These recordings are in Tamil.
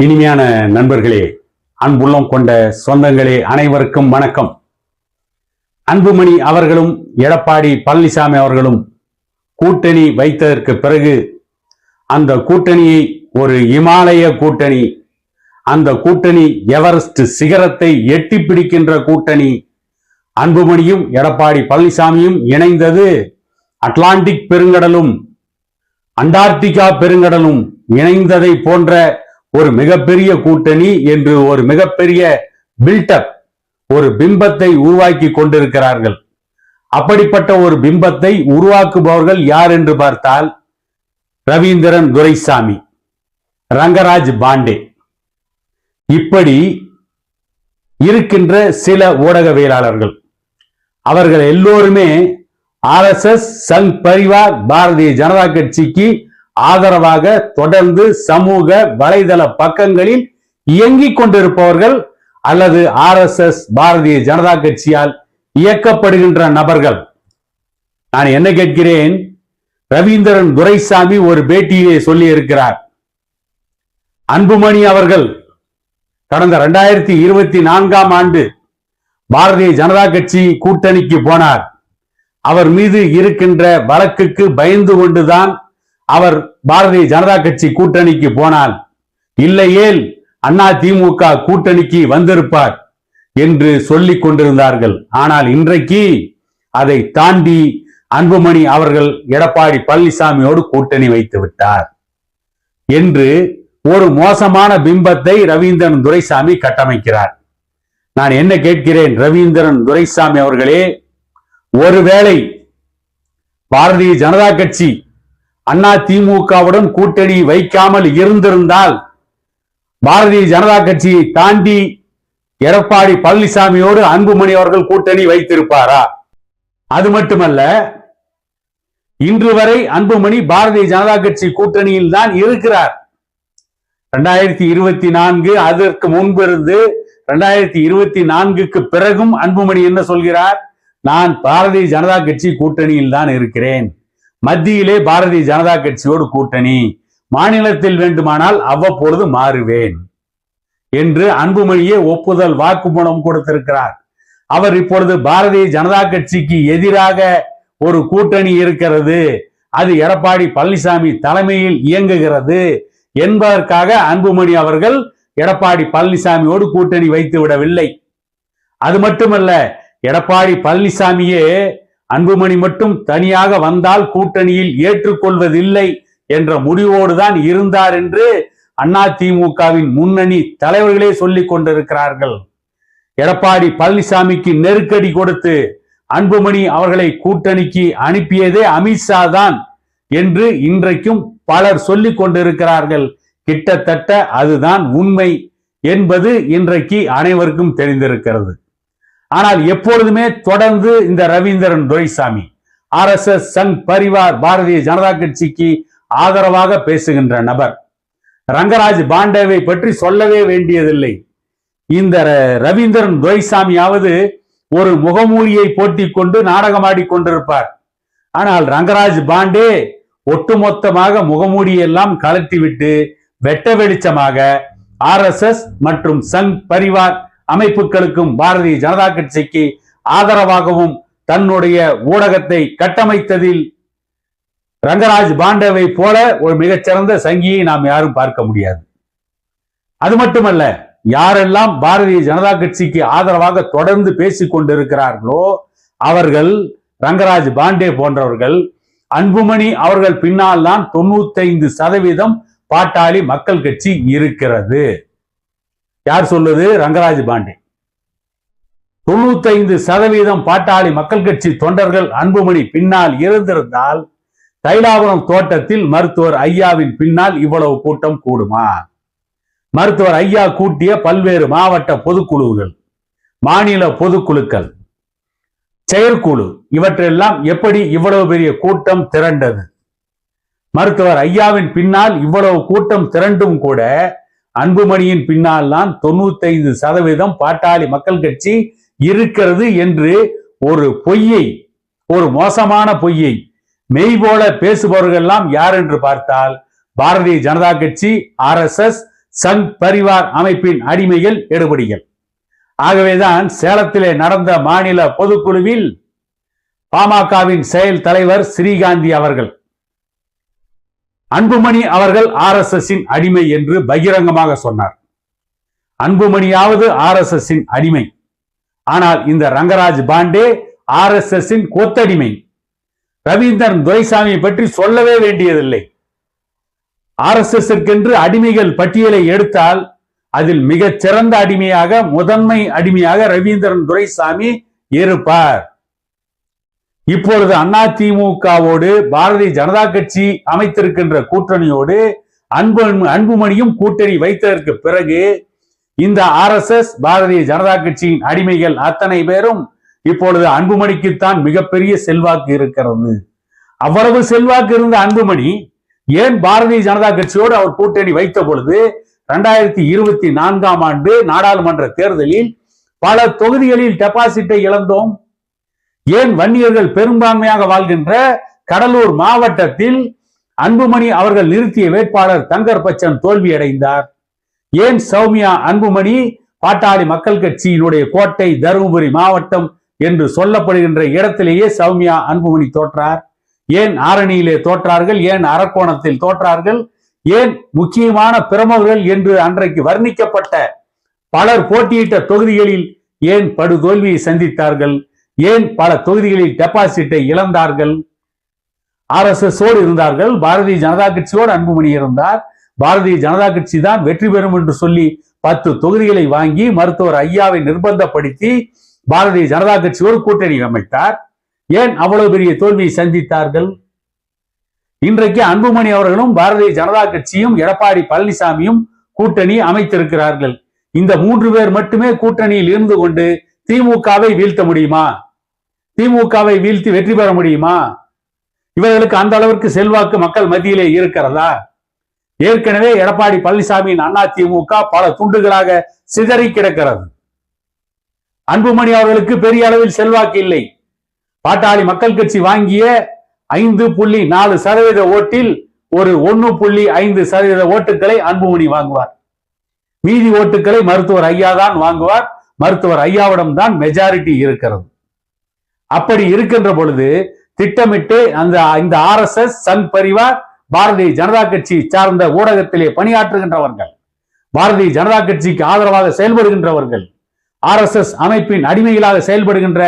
இனிமையான நண்பர்களே அன்புள்ளம் கொண்ட சொந்தங்களே அனைவருக்கும் வணக்கம். அன்புமணி அவர்களும் எடப்பாடி பழனிசாமி அவர்களும் கூட்டணி வைத்ததற்கு பிறகு அந்த கூட்டணியை ஒரு இமாலய கூட்டணி அந்த கூட்டணி எவரெஸ்ட் சிகரத்தை எட்டி பிடிக்கின்ற கூட்டணி அன்புமணியும் எடப்பாடி பழனிசாமியும் இணைந்தது அட்லாண்டிக் பெருங்கடலும் அண்டார்டிகா பெருங்கடலும் இணைந்ததை போன்ற ஒரு மிகப்பெரிய கூட்டணி என்று ஒரு மிகப்பெரிய பில்டப் ஒரு பிம்பத்தை உருவாக்கி கொண்டிருக்கிறார்கள். அப்படிப்பட்ட ஒரு பிம்பத்தை உருவாக்குபவர்கள் யார் என்று பார்த்தால் ரவீந்திரன் துரைசாமி ரங்கராஜ் பாண்டே. இப்படி இருக்கின்ற சில ஊடகவியலாளர்கள். அவர்கள் எல்லோருமே ஆர்எஸ்எஸ் சங் பரிவார் பாரதிய ஜனதா கட்சிக்கு ஆதரவாக தொடர்ந்து சமூக வலைதள பக்கங்களில் இயங்கிக் கொண்டிருப்பவர்கள் அல்லது ஆர்எஸ்எஸ் பாரதிய ஜனதா கட்சியால் இயக்கப்படுகின்ற நபர்கள். நான் என்ன கேட்கிறேன்? ரவீந்திரன் துரைசாமி ஒரு பேட்டியிலே சொல்லி இருக்கிறார் அன்புமணி அவர்கள் கடந்த இரண்டாயிரத்தி இருபத்தி நான்காம் ஆண்டு பாரதிய ஜனதா கட்சி கூட்டணிக்கு போனார். அவர் மீது இருக்கின்ற வழக்குக்கு பயந்து கொண்டுதான் அவர் பாரதிய ஜனதா கட்சி கூட்டணிக்கு போனால் இல்லையேல் அண்ணா திமுக கூட்டணிக்கு வந்திருப்பார் என்று சொல்லிக் கொண்டிருந்தார்கள். ஆனால் இன்றைக்கு அதை தாண்டி அன்புமணி அவர்கள் எடப்பாடி பழனிசாமியோடு கூட்டணி வைத்து விட்டார் என்று ஒரு மோசமான பிம்பத்தை ரவீந்திரன் துரைசாமி கட்டமைக்கிறார். நான் என்ன கேட்கிறேன் ரவீந்திரன் துரைசாமி அவர்களே? ஒருவேளை பாரதிய ஜனதா கட்சி அண்ணா திமுகவுடன் கூட்டணி வைக்காமல் இருந்திருந்தால் பாரதிய ஜனதா கட்சியை தாண்டி எடப்பாடி பழனிசாமியோடு அன்புமணி அவர்கள் கூட்டணி வைத்திருப்பாரா? அது மட்டுமல்ல இன்று வரை அன்புமணி பாரதிய ஜனதா கட்சி கூட்டணியில் தான் இருக்கிறார். இரண்டாயிரத்தி இருபத்தி நான்கு அதற்கு முன்பு இருந்து இரண்டாயிரத்தி இருபத்தி நான்குக்கு பிறகும் அன்புமணி என்ன சொல்கிறார்? நான் பாரதிய ஜனதா கட்சி கூட்டணியில் தான் இருக்கிறேன். மத்தியிலே பாரதிய ஜனதா கட்சியோடு கூட்டணி மாநிலத்தில் வேண்டுமானால் அவ்வப்பொழுது மாறுவேன் என்று அன்புமணியே ஒப்புதல் வாக்குமூலம் கொடுத்திருக்கிறார். அவர் இப்பொழுது பாரதிய ஜனதா கட்சிக்கு எதிராக ஒரு கூட்டணி இருக்கிறது. அது எடப்பாடி பழனிசாமி தலைமையில் இயங்குகிறது என்பதற்காக அன்புமணி அவர்கள் எடப்பாடி பழனிசாமியோடு கூட்டணி வைத்து விடவில்லை. அது மட்டுமல்ல எடப்பாடி பழனிசாமியே அன்புமணி மட்டும் தனியாக வந்தால் கூட்டணியில் ஏற்றுக்கொள்வதில்லை என்ற முடிவோடு தான் இருந்தார் என்று அண்ணா திமுகவின் முன்னணி தலைவர்களே சொல்லிக் கொண்டிருக்கிறார்கள். எடப்பாடி பழனிசாமிக்கு நெருக்கடி கொடுத்து அன்புமணி அவர்களை கூட்டணிக்கு அனுப்பியதே அமித்ஷா தான் என்று இன்றைக்கும் பலர் சொல்லிக் கொண்டிருக்கிறார்கள். கிட்டத்தட்ட அதுதான் உண்மை என்பது இன்றைக்கு அனைவருக்கும் தெரிந்திருக்கிறது. ஆனால் எப்பொழுதுமே தொடர்ந்து இந்த Ravindran Duraisamy R S S Sangh Parivar Bharatiya Janata கட்சிக்கு ஆதரவாக பேசுகின்ற நபர். ரங்கராஜ் பாண்டேவை பற்றி சொல்லவே வேண்டியதில்லை. இந்த ரவீந்திரன் துரைசாமியாவது ஒரு முகமூலியை போட்டி கொண்டு நாடகமாடி கொண்டிருப்பார். ஆனால் ரங்கராஜ் பாண்டே ஒட்டுமொத்தமாக முகமூடியெல்லாம் கலட்டிவிட்டு வெட்ட வெளிச்சமாக ஆர்எஸ்எஸ் மற்றும் சங் பரிவார் அமைப்புகளுக்கும் பாரதிய ஜனதா கட்சிக்கு ஆதரவாகவும் தன்னுடைய ஊடகத்தை கட்டமைத்ததில் ரங்கராஜ் பாண்டவை போல ஒரு மிகச்சிறந்த சங்கியை நாம் யாரும் பார்க்க முடியாது. அது மட்டுமல்ல யாரெல்லாம் பாரதிய ஜனதா கட்சிக்கு ஆதரவாக தொடர்ந்து பேசிக் கொண்டிருக்கிறார்களோ அவர்கள் ரங்கராஜ் பாண்டே போன்றவர்கள் அன்புமணி அவர்கள் பின்னால் தான் தொண்ணூத்தைந்து சதவீதம் பாட்டாளி மக்கள் கட்சி இருக்கிறது. யார் சொல்லுது? ரங்கராஜ் பாண்டே. தொண்ணூத்தைந்து சதவீதம் பாட்டாளி மக்கள் கட்சி தொண்டர்கள் அன்புமணி பின்னால் இருந்திருந்தால் தைலாபுரம் தோட்டத்தில் மருத்துவர் ஐயாவின் பின்னால் இவ்வளவு கூட்டம் கூடுமா? மருத்துவர் ஐயா கூட்டிய பல்வேறு மாவட்ட பொதுக்குழுவுகள் மாநில பொதுக்குழுக்கள் செயற்குழு இவற்றெல்லாம் எப்படி இவ்வளவு பெரிய கூட்டம் திரண்டது? மருத்துவர் ஐயாவின் பின்னால் இவ்வளவு கூட்டம் திரண்டும் கூட அன்புமணியின் பின்னால் தான் தொண்ணூத்தைந்து சதவீதம் பாட்டாளி மக்கள் கட்சி இருக்கிறது என்று ஒரு பொய்யை ஒரு மோசமான பொய்யை மெய் போல பேசுபவர்கள் எல்லாம் யார் என்று பார்த்தால் பாரதிய ஜனதா கட்சி ஆர்எஸ்எஸ் சங் பரிவார் அமைப்பின் அடிமைகள் எடுபடிகள். ஆகவேதான் சேலத்திலே நடந்த மாநில பொதுக்குழுவில் பாமகவின் செயல் தலைவர் ஸ்ரீகாந்தி அவர்கள் அன்புமணி அவர்கள் ஆர் எஸ் எஸ் அடிமை என்று பகிரங்கமாக சொன்னார். அன்புமணியாவது ஆர் எஸ் எஸ் அடிமை. ஆனால் இந்த Rangaraj Pandey R S S கொத்தடிமை. ரவீந்திரன் துரைசாமி பற்றி சொல்லவே வேண்டியதில்லை. ஆர் எஸ் எஸ் என்று அடிமைகள் பட்டியலை எடுத்தால் அதில் மிகச் சிறந்த அடிமையாக முதன்மை அடிமையாக ரவீந்திரன் துரைசாமி இருப்பார். இப்பொழுது அதிமுகவோடு பாரதிய ஜனதா கட்சி அமைத்திருக்கின்ற கூட்டணியோடு அன்பு அன்புமணியும் கூட்டணி வைத்ததற்கு பிறகு இந்த R S S Bharatiya Janata கட்சியின் அடிமைகள் அத்தனை பேரும் இப்பொழுது அன்புமணிக்குத்தான் மிகப்பெரிய செல்வாக்கு இருக்கிறது. அவ்வளவு செல்வாக்கு இருந்த அன்புமணி ஏன் பாரதிய ஜனதா கட்சியோடு அவர் கூட்டணி வைத்த பொழுது இரண்டாயிரத்தி இருபத்தி நான்காம் ஆண்டு நாடாளுமன்ற தேர்தலில் பல தொகுதிகளில் டெபாசிட்டை இழந்தோம். ஏன் வன்னியர்கள் பெரும்பான்மையாக வாழ்கின்ற கடலூர் மாவட்டத்தில் அன்புமணி அவர்கள் நிறுத்திய வேட்பாளர் தங்கர் பச்சன் தோல்வியடைந்தார்? ஏன் சௌமியா அன்புமணி பாட்டாளி மக்கள் கட்சியினுடைய கோட்டை தருமபுரி மாவட்டம் என்று சொல்லப்படுகின்ற இடத்திலேயே சௌமியா அன்புமணி தோற்றார்? ஏன் ஆரணியிலே தோற்றார்கள்? ஏன் அரக்கோணத்தில் தோற்றார்கள்? ஏன் முக்கியமான பிரமுகர்கள் என்று அன்றைக்கு வர்ணிக்கப்பட்ட பலர் போட்டியிட்ட தொகுதிகளில் ஏன் படுதோல்வியை சந்தித்தார்கள்? ஏன் பல தொகுதிகளில் டெபாசிட்டை இழந்தார்கள்? ஆர் எஸ் எஸ் இருந்தார்கள். பாரதிய ஜனதா கட்சியோடு அன்புமணி இருந்தார். பாரதிய ஜனதா கட்சி தான் வெற்றி பெறும் என்று சொல்லி பத்து தொகுதிகளை வாங்கி மருத்துவர் ஐயாவை நிர்பந்தப்படுத்தி பாரதிய ஜனதா கட்சியோடு கூட்டணி அமைத்தார். ஏன் அவ்வளவு பெரிய தோல்வியை சந்தித்தார்கள்? இன்றைக்கு அன்புமணி அவர்களும் பாரதிய ஜனதா கட்சியும் எடப்பாடி பழனிசாமியும் கூட்டணி அமைத்திருக்கிறார்கள். இந்த மூன்று பேர் மட்டுமே கூட்டணியில் இருந்து கொண்டு திமுகவை வீழ்த்த முடியுமா? திமுகவை வீழ்த்தி வெற்றி பெற முடியுமா? இவர்களுக்கு அந்த அளவிற்கு செல்வாக்கு மக்கள் மத்தியிலே இருக்கிறதா? ஏற்கனவே எடப்பாடி பழனிசாமியின் அண்ணா திமுக பல துண்டுகளாக சிதறி கிடக்கிறது. அன்புமணி அவர்களுக்கு பெரிய அளவில் செல்வாக்கு இல்லை. பாட்டாளி மக்கள் கட்சி வாங்கிய ஐந்து புள்ளி நாலு சதவீத ஓட்டில் ஒரு ஒன்னு புள்ளி ஐந்து சதவீத ஓட்டுகளை அன்புமணி வாங்குவார். மீதி ஓட்டுகளை மருத்துவர் ஐயா தான் வாங்குவார். மருத்துவர் ஐயாவிடம் தான் மெஜாரிட்டி இருக்கிறது. அப்படி இருக்கின்ற பொழுது திட்டமிட்டு அந்த இந்த R S S Sangh Parivar Bharatiya Janata கட்சி சார்ந்த ஊடகத்திலே பணியாற்றுகின்றவர்கள் பாரதிய ஜனதா கட்சிக்கு ஆதரவாக செயல்படுகின்றவர்கள் ஆர் எஸ் எஸ் அமைப்பின் அடிமைகளாக செயல்படுகின்ற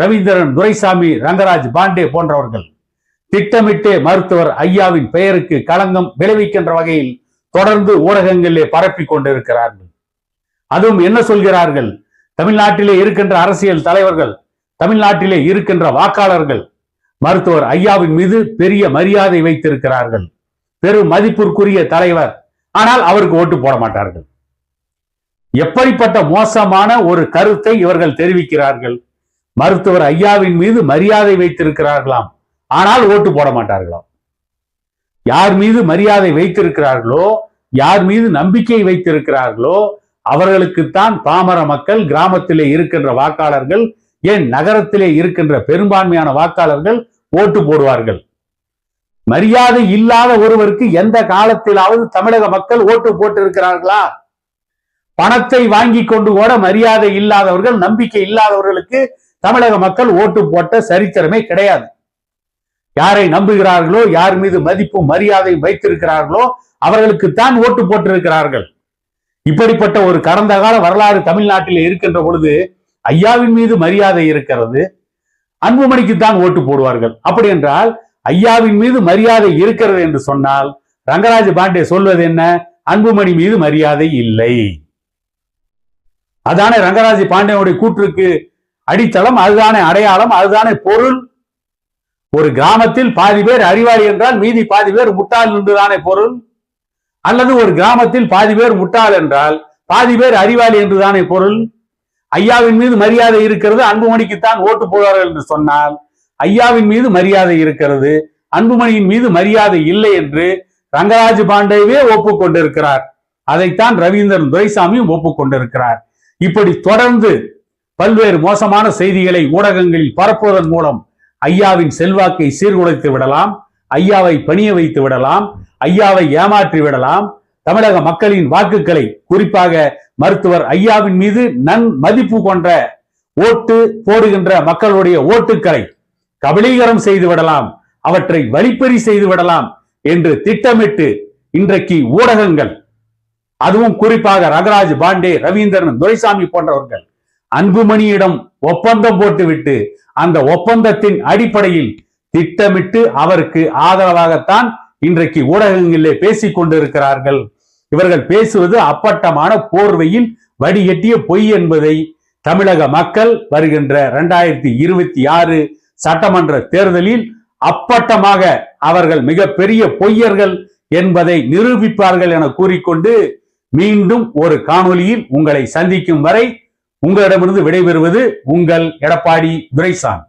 ரவீந்திரன் துரைசாமி ரங்கராஜ் பாண்டே போன்றவர்கள் திட்டமிட்டே மருத்துவர் ஐயாவின் பெயருக்கு களங்கம் விளைவிக்கின்ற வகையில் தொடர்ந்து ஊடகங்களிலே பரப்பி கொண்டிருக்கிறார்கள். அதுவும் என்ன சொல்கிறார்கள்? தமிழ்நாட்டிலே இருக்கின்ற அரசியல் தலைவர்கள் தமிழ்நாட்டிலே இருக்கின்ற வாக்காளர்கள் மருத்துவர் ஐயாவின் மீது பெரிய மரியாதை வைத்திருக்கிறார்கள். பெரும் மதிப்பிற்குரிய தலைவர். ஆனால் அவருக்கு ஓட்டு போட மாட்டார்கள். எப்படிப்பட்ட மோசமான ஒரு கருத்தை இவர்கள் தெரிவிக்கிறார்கள்? மருத்துவர் ஐயாவின் மீது மரியாதை வைத்திருக்கிறார்களாம். ஆனால் ஓட்டு போட மாட்டார்களாம். யார் மீது மரியாதை வைத்திருக்கிறார்களோ யார் மீது நம்பிக்கை வைத்திருக்கிறார்களோ அவர்களுக்குத்தான் பாமர மக்கள் கிராமத்திலே இருக்கின்ற வாக்காளர்கள் ஏன் நகரத்திலே இருக்கின்ற பெரும்பான்மையான வாக்காளர்கள் ஓட்டு போடுவார்கள். மரியாதை இல்லாத ஒருவருக்கு எந்த காலத்திலாவது தமிழக மக்கள் ஓட்டு போட்டு இருக்கிறார்களா பணத்தை வாங்கி கொண்டு கூட மரியாதை இல்லாதவர்கள் நம்பிக்கை இல்லாதவர்களுக்கு தமிழக மக்கள் ஓட்டு போட்ட சரித்திரமே கிடையாது. யாரை நம்புகிறார்களோ யார் மீது மதிப்பும் மரியாதை வைத்திருக்கிறார்களோ அவர்களுக்குத்தான் ஓட்டு போட்டிருக்கிறார்கள். இப்படிப்பட்ட ஒரு கடந்த கால வரலாறு தமிழ்நாட்டில் இருக்கின்ற பொழுது ஐயாவின் மீது மரியாதை இருக்கிறது அன்புமணிக்கு தான் ஓட்டு போடுவார்கள். அப்படி என்றால் ஐயாவின் மீது மரியாதை இருக்கிறது என்று சொன்னால் ரங்கராஜ பாண்டே சொல்வது என்ன? அன்புமணி மீது மரியாதை இல்லை. அதானே ரங்கராஜ பாண்டியனுடைய கூற்றுக்கு அடித்தளம் அதுதானே அடையாளம் அதுதானே பொருள். ஒரு கிராமத்தில் பாதி பேர் அறிவாளி என்றால் மீதி பாதி பேர் முட்டாள் என்றுதானே பொருள். அல்லது ஒரு கிராமத்தில் பாதி பேர் முட்டாள் என்றால் பாதி பேர் அறிவாளி என்றுதானே பொருள். ஐயாவின் மீது மரியாதை இருக்கிறது அன்புமணிக்குத்தான் ஓட்டு போடுவார்கள் என்று சொன்னால் ஐயாவின் மீது மரியாதை இருக்கிறது அன்புமணியின் மீது மரியாதை இல்லை என்று ரங்கராஜ் பாண்டேவே ஒப்புக்கொண்டிருக்கிறார். அதைத்தான் ரவீந்திரன் துரைசாமியும் ஒப்புக்கொண்டிருக்கிறார். இப்படி தொடர்ந்து பல்வேறு மோசமான செய்திகளை ஊடகங்களில் பரப்புவதன் மூலம் ஐயாவின் செல்வாக்கை சீர்குலைத்து விடலாம் ஐயாவை பணிய வைத்து விடலாம் ஐயாவை ஏமாற்றி விடலாம் தமிழக மக்களின் வாக்குகளை குறிப்பாக மருத்துவர் ஐயாவின் மீது நன் மதிப்பு கொண்ட ஓட்டு போடுகின்ற மக்களுடைய ஓட்டுக்களை கபலீகரம் செய்து விடலாம் அவற்றை வழிப்பறி செய்து விடலாம் என்று திட்டமிட்டு இன்றைக்கு ஊடகங்கள் அதுவும் குறிப்பாக ரகராஜ் பாண்டே ரவீந்திரன் துரைசாமி போன்றவர்கள் அன்புமணியிடம் ஒப்பந்தம் போட்டுவிட்டு அந்த ஒப்பந்தத்தின் அடிப்படையில் திட்டமிட்டு அவருக்கு ஆதரவாகத்தான் இன்றைக்கு ஊடகங்களிலே பேசிக் கொண்டிருக்கிறார்கள் இவர்கள் பேசுவது அப்பட்டமான போர்வையில் வடிகட்டிய பொய் என்பதை தமிழக மக்கள் வருகின்ற இரண்டாயிரத்தி இருபத்தி ஆறு சட்டமன்ற தேர்தலில் அப்பட்டமாக அவர்கள் மிகப்பெரிய பொய்யர்கள் என்பதை நிரூபிப்பார்கள் என கூறிக்கொண்டு மீண்டும் ஒரு காணொளியில் உங்களை சந்திக்கும் வரை உங்களிடமிருந்து விடைபெறுவது உங்கள் எடப்பாடி துரைசாமி.